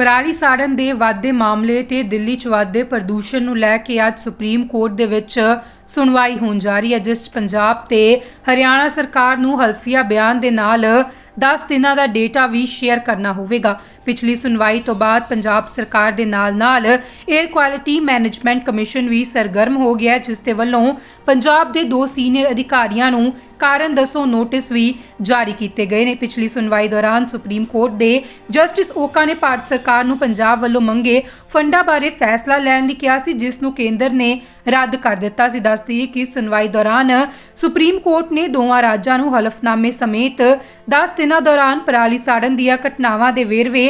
ਪਰਾਲੀ ਸਾੜਨ ਦੇ ਵਾਧੇ ਮਾਮਲੇ ਤੇ ਦਿੱਲੀ 'ਚ ਵਾਧੇ ਪ੍ਰਦੂਸ਼ਣ ਨੂੰ ਲੈ ਕੇ ਅੱਜ ਸੁਪਰੀਮ ਕੋਰਟ ਦੇ ਵਿੱਚ ਸੁਣਵਾਈ ਹੋਣ ਜਾ ਰਹੀ ਹੈ, ਜਿਸ 'ਚ ਪੰਜਾਬ ਤੇ ਹਰਿਆਣਾ ਸਰਕਾਰ ਨੂੰ ਹਲਫੀਆ ਬਿਆਨ ਦੇ ਨਾਲ 10 ਦਿਨਾਂ ਦਾ ਡੇਟਾ ਵੀ ਸ਼ੇਅਰ ਕਰਨਾ ਹੋਵੇਗਾ। ਪਿਛਲੀ ਸੁਣਵਾਈ ਤੋਂ ਬਾਅਦ ਪੰਜਾਬ ਸਰਕਾਰ ਦੇ ਨਾਲ-ਨਾਲ 에ਅਰ ਕੁਆਲਿਟੀ ਮੈਨੇਜਮੈਂਟ ਕਮਿਸ਼ਨ ਵੀ ਸਰਗਰਮ ਹੋ ਗਿਆ ਜਿਸ ਦੇ ਵੱਲੋਂ ਪੰਜਾਬ ਦੇ ਦੋ ਸੀਨੀਅਰ ਅਧਿਕਾਰੀਆਂ ਨੂੰ ਕਾਰਨ ਦੱਸੋ ਨੋਟਿਸ ਵੀ ਜਾਰੀ ਕੀਤੇ ਗਏ ਨੇ। ਪਿਛਲੀ ਸੁਣਵਾਈ ਦੌਰਾਨ ਸੁਪਰੀਮ ਕੋਰਟ ਦੇ ਜਸਟਿਸ ਓਕਾ ਨੇ ਭਾਰਤ ਸਰਕਾਰ ਨੂੰ ਪੰਜਾਬ ਵੱਲੋਂ ਮੰਗੇ ਫੰਡਾਂ ਬਾਰੇ ਫੈਸਲਾ ਲੈਣ ਲਈ ਕਿਹਾ ਸੀ, ਜਿਸ ਨੂੰ ਕੇਂਦਰ ਨੇ ਰੱਦ ਕਰ ਦਿੱਤਾ ਸੀ। ਦੱਸ ਦਈਏ ਕਿ ਸੁਣਵਾਈ ਦੌਰਾਨ ਸੁਪਰੀਮ ਕੋਰਟ ਨੇ ਦੋਵਾਂ ਰਾਜਾਂ ਨੂੰ ਹਲਫਨਾਮੇ ਸਮੇਤ 10 ਦਿਨਾਂ ਦੌਰਾਨ ਪਰਾਲੀ ਸਾੜਨ ਦੀਆਂ ਘਟਨਾਵਾਂ ਦੇ ਵੇਰਵੇ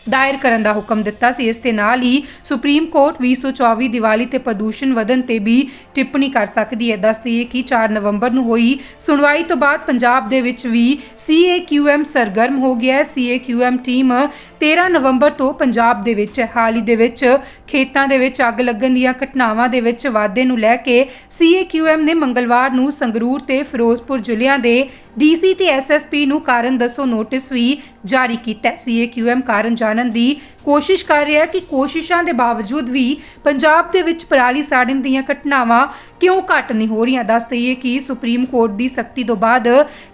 ਦਾਇਰ ਕਰਨ ਦਾ ਹੁਕਮ ਦਿੱਤਾ ਸੀ। ਇਸ ਦੇ ਨਾਲ ਹੀ ਸੁਪਰੀਮ ਕੋਰਟ 2024 ਦੀਵਾਲੀ ਤੇ ਪ੍ਰਦੂਸ਼ਣ ਵਧਣ ਤੇ ਵੀ ਟਿੱਪਣੀ ਕਰ ਸਕਦੀ ਹੈ। ਦੱਸ ਦਈਏ ਕਿ 4 ਨਵੰਬਰ ਨੂੰ ਹੋਈ ਸੁਣਵਾਈ ਤੋਂ ਬਾਅਦ ਪੰਜਾਬ ਦੇ ਵਿੱਚ ਵੀ CAQM ਸਰਗਰਮ ਹੋ ਗਿਆ ਹੈ। CAQM ਟੀਮ 13 ਨਵੰਬਰ ਤੋਂ ਪੰਜਾਬ ਦੇ ਵਿੱਚ ਹੈ। ਹਾਲ ਹੀ ਦੇ ਵਿੱਚ ਖੇਤਾਂ ਦੇ ਵਿੱਚ ਅੱਗ ਲੱਗਣ ਦੀਆਂ ਘਟਨਾਵਾਂ ਦੇ ਵਿੱਚ ਵਾਧੇ ਨੂੰ ਲੈ ਕੇ CAQM ਨੇ ਮੰਗਲਵਾਰ ਨੂੰ ਸੰਗਰੂਰ ਤੇ ਫਿਰੋਜ਼ਪੁਰ ਜ਼ਿਲ੍ਹਿਆਂ ਦੇ ਡੀਸੀ ਤੇ ਐਸਐਸਪੀ ਨੂੰ ਕਾਰਨ ਦੱਸੋ ਨੋਟਿਸ ਵੀ ਜਾਰੀ ਕੀਤਾ ਹੈ। CAQM ਕਾਰਨ ਜਾਣਨ ਦੀ ਕੋਸ਼ਿਸ਼ ਕਰ ਰਿਹਾ ਕਿ ਕੋਸ਼ਿਸ਼ਾਂ ਦੇ ਬਾਵਜੂਦ ਵੀ ਪੰਜਾਬ ਦੇ ਵਿੱਚ ਪਰਾਲੀ ਸਾੜਨ ਦੀਆਂ ਘਟਨਾਵਾਂ ਕਿਉਂ ਘੱਟ ਨਹੀਂ ਹੋ ਰਹੀਆਂ ਦੱਸ ਦਈਏ ਕਿ ਸੁਪਰੀਮ ਕੋਰਟ ਦੀ ਸਖਤੀ ਤੋਂ ਬਾਅਦ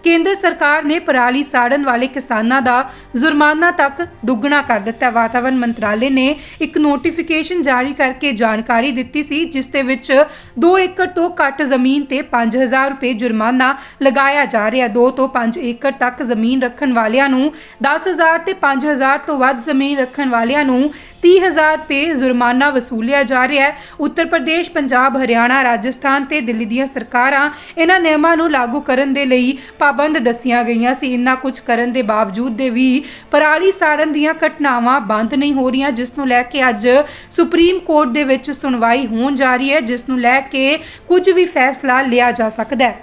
ਕੇਂਦਰ ਸਰਕਾਰ ਨੇ ਪਰਾਲੀ ਸਾੜਨ ਵਾਲੇ ਕਿਸਾਨਾਂ ਦਾ ਜੁਰਮਾਨਾ ਤੱਕ ਦੁੱਗਣਾ ਕਰ ਦਿੱਤਾ ਹੈ। ਵਾਤਾਵਰਣ ਮੰਤਰਾਲੇ ਨੇ ਇੱਕ ਨੋਟੀਫਿਕੇਸ਼ਨ ਜਾਰੀ ਕਰਕੇ ਜਾਣਕਾਰੀ ਦਿੱਤੀ ਸੀ, ਜਿਸ ਦੇ ਵਿੱਚ 2 ਏਕੜ ਤੋਂ ਘੱਟ ਜ਼ਮੀਨ ਤੇ 5000 ਰੁਪਏ ਜੁਰਮਾਨਾ ਲਗਾਇਆ ਜਾ ਰਿਹਾ 2 ਤੋਂ 5 ਏਕੜ ਤੱਕ ਜ਼ਮੀਨ ਰੱਖਣ ਵਾਲਿਆਂ ਨੂੰ 10000 ਤੇ 5000 ਤੋਂ ਵੱਧ ਜ਼ਮੀਨ ਰੱਖਣ ਵਾਲਿਆਂ ਨੂੰ 30000 ਰੁਪਏ ਜੁਰਮਾਨਾ ਵਸੂਲਿਆ ਜਾ ਰਿਹਾ ਹੈ। ਉੱਤਰ ਪ੍ਰਦੇਸ਼, ਪੰਜਾਬ, ਹਰਿਆਣਾ, ਰਾਜਸਥਾਨ ਤੇ ਦਿੱਲੀ ਦੀਆਂ ਸਰਕਾਰਾਂ ਇਹਨਾਂ ਨਿਯਮਾਂ ਨੂੰ ਲਾਗੂ ਕਰਨ ਦੇ ਲਈ ਪਾਬੰਦ ਦੱਸੀਆਂ ਗਈਆਂ ਸੀ। ਇੰਨਾ ਕੁਝ ਕਰਨ ਦੇ ਬਾਵਜੂਦ ਦੇ ਵੀ ਪਰਾਲੀ ਸਾੜਨ ਦੀਆਂ ਘਟਨਾਵਾਂ ਬੰਦ ਨਹੀਂ ਹੋ ਰਹੀਆਂ, ਜਿਸ ਨੂੰ ਲੈ ਕੇ ਅੱਜ ਸੁਪਰੀਮ ਕੋਰਟ ਦੇ ਵਿੱਚ ਸੁਣਵਾਈ ਹੋਣ ਜਾ ਰਹੀ ਹੈ, ਜਿਸ ਨੂੰ ਲੈ ਕੇ ਕੁਝ ਵੀ ਫੈਸਲਾ ਲਿਆ ਜਾ ਸਕਦਾ ਹੈ।